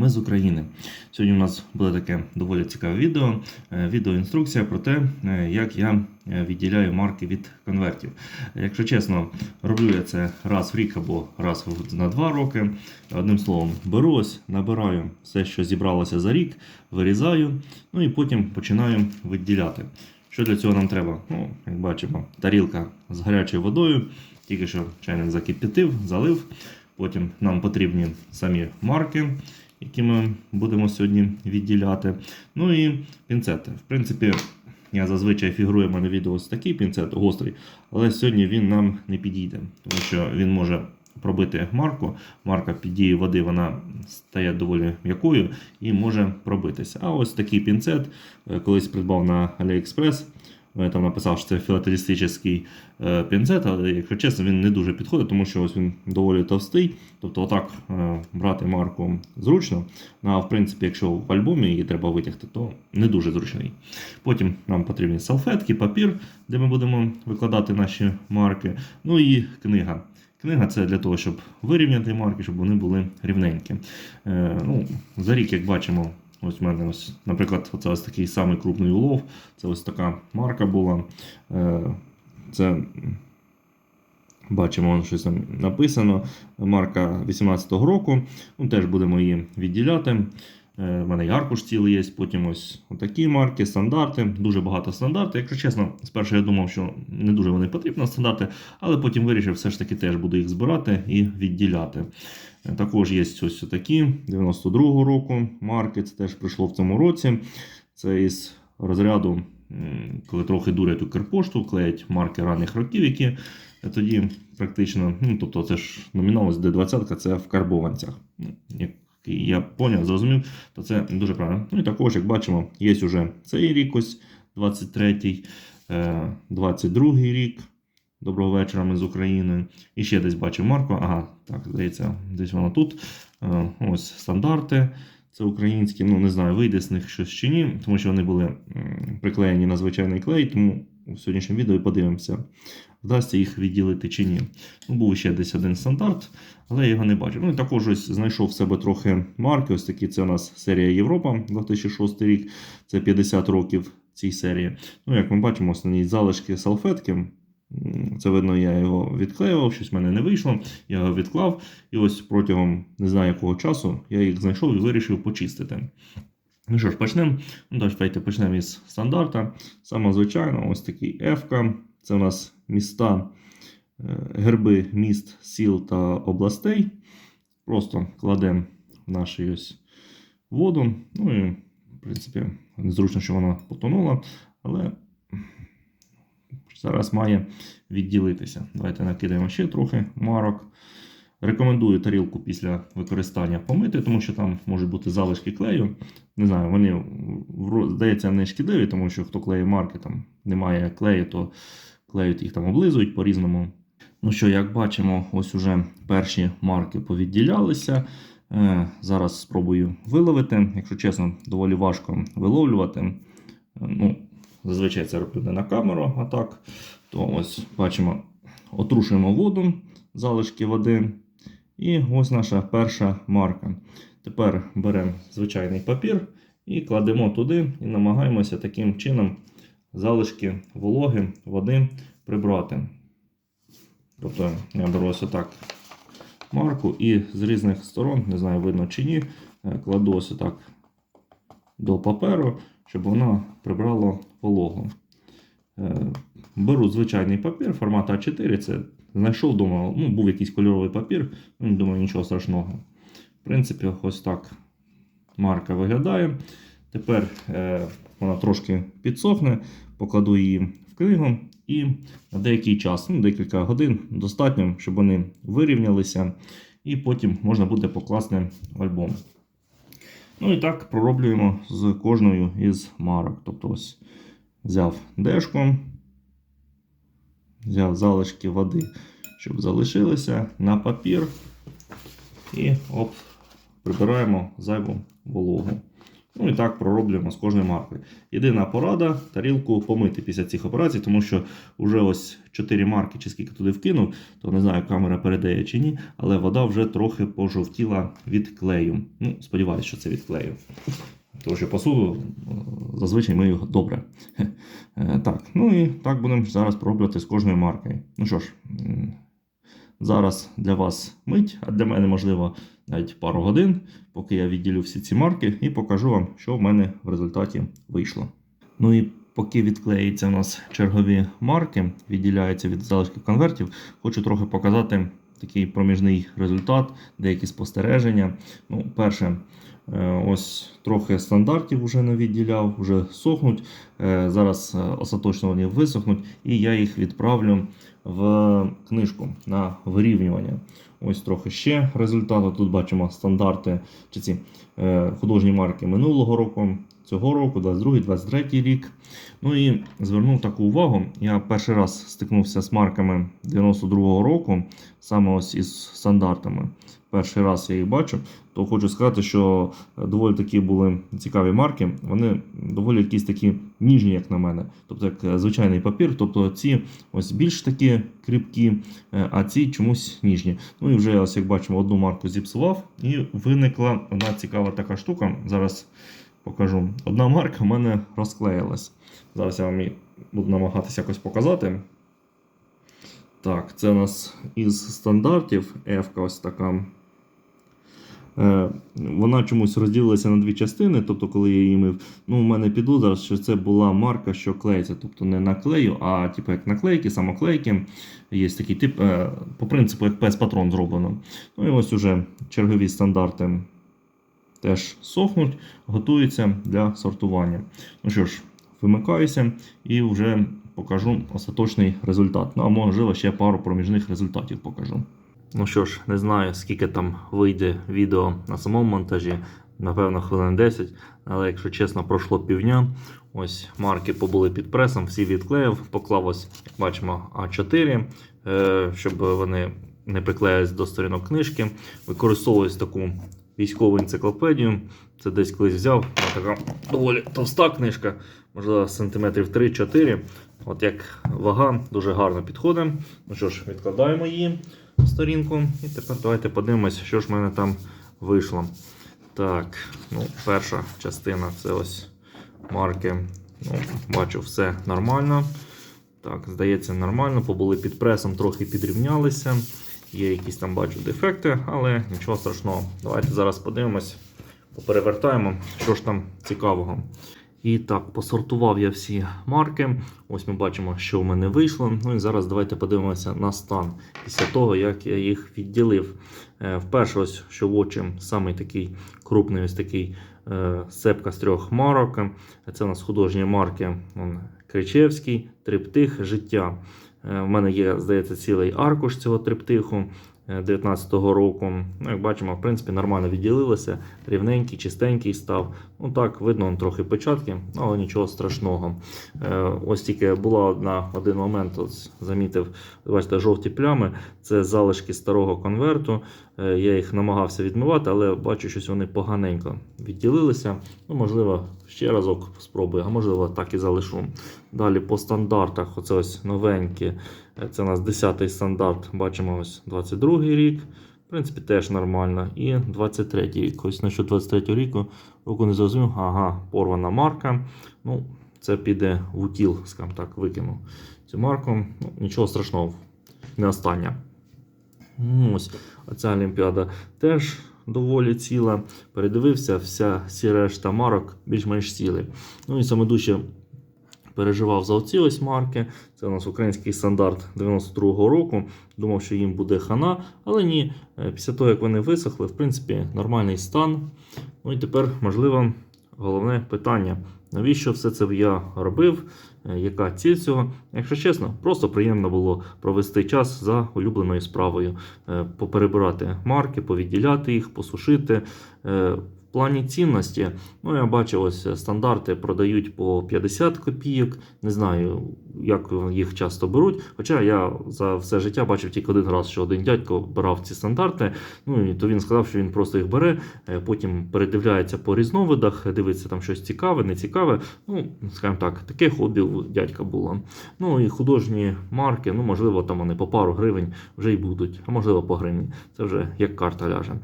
Ми з України. Сьогодні у нас буде таке доволі цікаве відео. Е, Відеоінструкція про те, е, як я е, відділяю марки від конвертів. Якщо чесно, роблю я це раз в рік або раз на два роки. Одним словом, беру ось, набираю все, що зібралося за рік, вирізаю, ну і потім починаю відділяти. Що для цього нам треба? Ну, як бачимо, тарілка з гарячою водою, тільки що чайник закип'ятив, залив. Потім нам потрібні самі марки, які ми будемо сьогодні відділяти. Ну і пінцети. В принципі, я зазвичай фігурую в мене відео ось такий пінцет гострий, але сьогодні він нам не підійде, тому що він може пробити марку. Марка під дією води вона стає доволі м'якою і може пробитися. А ось такий пінцет е, колись придбав на AliExpress. Я там написав, що це філателістичний е, пінцет, але, якщо чесно, він не дуже підходить, тому що ось він доволі товстий. Тобто, отак е, брати марку зручно. Ну, а в принципі, якщо в альбомі її треба витягти, то не дуже зручний. Потім нам потрібні салфетки, папір, де ми будемо викладати наші марки. Ну і книга. Книга це для того, щоб вирівняти марки, щоб вони були рівненькі. Е, ну, за рік, як бачимо, ось в мене, ось, наприклад, це ось такий самий крупний улов. Це ось така марка була. Е, це бачимо, воно щось там написано. Марка 18-го року. Ну, теж будемо її відділяти. Е, У мене і аркуш цілий є, потім ось такі марки, стандарти, дуже багато стандартів. Якщо чесно, спершу я думав, що не дуже вони потрібні стандарти, але потім вирішив, все ж таки теж буду їх збирати і відділяти. Е, Також є ось такі 92-го року марки, це теж прийшло в цьому році. Це із розряду, коли трохи дурять Укрпошту, клеять марки ранніх років, які тоді практично, ну тобто це ж номінал ось D20, це в карбованцях. Я поняв, зрозумів, то це дуже правильно. Ну і також, як бачимо, є вже цей рік, ось 23-й, е, 22-й рік. Доброго вечора, ми з України. І ще десь бачив марку. Ага, так, здається, десь воно тут. Е, Ось стандарти. Це українські, ну не знаю, вийде з них щось чи ні, тому що вони були приклеєні на звичайний клей, тому в сьогоднішньому відео подивимося, вдасться їх відділити чи ні. Ну, був ще десь один стандарт, але я його не бачив. Ну і також ось знайшов в себе трохи марки. Ось такі це у нас серія Європа 2006 рік, це 50 років цій серії. Ну, як ми бачимо, основні залишки салфетки. Це видно, я його відклеював, щось в мене не вийшло. Я його відклав. І ось протягом не знаю якого часу я їх знайшов і вирішив почистити. Ну що ж, почнемо. Ну, давайте почнемо із стандарта. Саме звичайно, ось такий F. Це у нас міста, е, герби міст, сіл та областей. Просто кладемо в нашу ось воду. Ну і, в принципі, незручно, що вона потонула, але зараз має відділитися. Давайте накидаємо ще трохи марок. Рекомендую тарілку після використання помити, тому що там можуть бути залишки клею. Не знаю, вони здається не шкідливі, тому що хто клеє марки, там немає клею, то клеють їх там облизують по-різному. Ну що, як бачимо, ось уже перші марки повідділялися. Е, Зараз спробую виловити. Якщо чесно, доволі важко виловлювати. Е, Ну, зазвичай це роблю не на камеру, а так. То ось бачимо, отрушуємо воду, залишки води. І ось наша перша марка. Тепер беремо звичайний папір і кладемо туди і намагаємося таким чином залишки вологи, води прибрати. Тобто я беру ось отак марку і з різних сторон, не знаю, видно чи ні, е, кладу ось отак до паперу, щоб воно прибрало вологу. Е, Беру звичайний папір формату А4. Це знайшов вдома, ну, був якийсь кольоровий папір, ну, думаю, нічого страшного. В принципі, ось так марка виглядає. Тепер е, вона трошки підсохне, покладу її в книгу і на деякий час, ну, декілька годин, достатньо, щоб вони вирівнялися, і потім можна буде покласти в альбом. Ну і так пророблюємо з кожною із марок. Тобто ось взяв дешку, взяв залишки води, щоб залишилися на папір. І оп, прибираємо зайву вологу. Ну і так пророблюємо з кожною маркою. Єдина порада тарілку помити після цих операцій, тому що вже ось 4 марки, чи скільки туди вкинув, то не знаю, камера передає чи ні, але вода вже трохи пожовтіла від клею. Ну, сподіваюся, що це від клею. Тому що посуду е, зазвичай мию добре. Е, Так, ну і так будемо зараз пробувати з кожною маркою. Ну що ж, зараз для вас мить, а для мене, можливо, навіть пару годин, поки я відділю всі ці марки і покажу вам, що в мене в результаті вийшло. Ну і поки відклеюються у нас чергові марки, відділяються від залишків конвертів, хочу трохи показати такий проміжний результат, деякі спостереження. Ну, перше, ось трохи стандартів вже не відділяв, вже сохнуть. Е, Зараз е, остаточно вони висохнуть, і я їх відправлю в книжку на вирівнювання. Ось трохи ще результату. Тут бачимо стандарти чи ці е, художні марки минулого року, цього року, 22-23 рік. Ну і звернув таку увагу. Я перший раз стикнувся з марками 92-го року, саме ось із стандартами. Перший раз я їх бачу, то хочу сказати, що доволі такі були цікаві марки. Вони доволі якісь такі ніжні, як на мене. Тобто, як е, звичайний папір. Тобто ці ось більш такі кріпкі, е, а ці чомусь ніжні. Ну і вже ось як бачимо, одну марку зіпсував, і виникла одна цікава така штука. Зараз покажу. Одна марка в мене розклеїлась. Зараз я вам її буду намагатися якось показати. Так, це у нас із стандартів F ось така. Е, Вона чомусь розділилася на дві частини, тобто, коли я її мив. Ну, у мене підозра, що це була марка, що клеїться. Тобто не наклею, а типу як наклейки, самоклейки. Є такий тип, е, по принципу, як PS-патрон зроблено. Ну і ось уже чергові стандарти теж сохнуть, готуються для сортування. Ну що ж, вимикаюся і вже покажу остаточний результат. Ну, а можливо, ще пару проміжних результатів покажу. Ну що ж, не знаю, скільки там вийде відео на самому монтажі. Напевно, хвилин 10, але якщо чесно, пройшло півдня. Ось марки побули під пресом, всі відклеїв, поклав ось, як бачимо, А4, е, щоб вони не приклеїлись до сторінок книжки. Використовуюсь таку військову енциклопедію. Це десь колись взяв. Така доволі товста книжка, можливо, сантиметрів 3-4. От як вага дуже гарно підходить. Ну що ж, відкладаємо її сторінку. І тепер давайте подивимось, що ж в мене там вийшло. Так, ну, перша частина це ось марки. Ну, Бачу, все нормально. Так, здається, нормально. Побули під пресом, трохи підрівнялися. Є якісь там бачу дефекти, але нічого страшного. Давайте зараз подивимось, поперевертаємо, що ж там цікавого. І так, посортував я всі марки. Ось ми бачимо, що в мене вийшло. Ну і зараз давайте подивимося на стан після того, як я їх відділив. Е, Вперше, ось що в очі, самий такий крупний ось такий е, сепка з трьох марок. Це у нас художні марки Кричевський, Триптих, Життя. Е, В мене є, здається, цілий аркуш цього триптиху 19-го року. Ну, як бачимо, в принципі, нормально відділилося, рівненький, чистенький став. Ну так, видно трохи печатки, але нічого страшного. Е, Ось тільки була одна один момент, ось замітив, бачите, жовті плями. Це залишки старого конверту. Е, Я їх намагався відмивати, але бачу, щось вони поганенько відділилися. Ну, можливо, ще разок спробую, а можливо, так і залишу. Далі по стандартах, оце ось новенькі. Це у нас 10-й стандарт. Бачимо ось 22-й рік. В принципі, теж нормально. І 23-й рік. Ось насчет 23-го ріку року не зрозумів. Ага, порвана марка. Ну, це піде в утіл, скажімо так, викину цю марку. Ну, нічого страшного, не остання. Ну, Ось оця Олімпіада теж доволі ціла. Передивився, вся всі решта марок більш-менш ціли. Ну і саме дужче переживав за оці ось марки. Це у нас український стандарт 92-го року. Думав, що їм буде хана, але ні. Е, Після того, як вони висохли, в принципі, нормальний стан. Ну і тепер, можливо, головне питання. Навіщо все це я робив? Е, Яка ціль цього? Якщо чесно, просто приємно було провести час за улюбленою справою, Е, поперебирати марки, повідділяти їх, посушити. Е, плані цінності, ну я бачив, ось стандарти продають по 50 копійок. Не знаю, як їх часто беруть. Хоча я за все життя бачив тільки один раз, що один дядько брав ці стандарти. Ну і то він сказав, що він просто їх бере, е, потім передивляється по різновидах, дивиться там щось цікаве, не цікаве. Ну, скажімо так, таке хобі у дядька було. Ну і художні марки, ну можливо, там вони по пару гривень вже й будуть, а можливо по гривні. Це вже як карта ляже.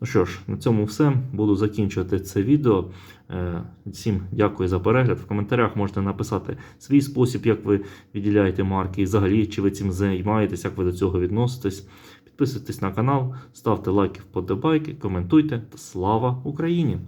Ну що ж, на цьому все. Буду закінчувати це відео. Е, Всім дякую за перегляд. В коментарях можете написати свій спосіб, як ви відділяєте марки, і взагалі, чи ви цим займаєтесь, як ви до цього відноситесь. Підписуйтесь на канал, ставте лайки, вподобайки, коментуйте слава Україні!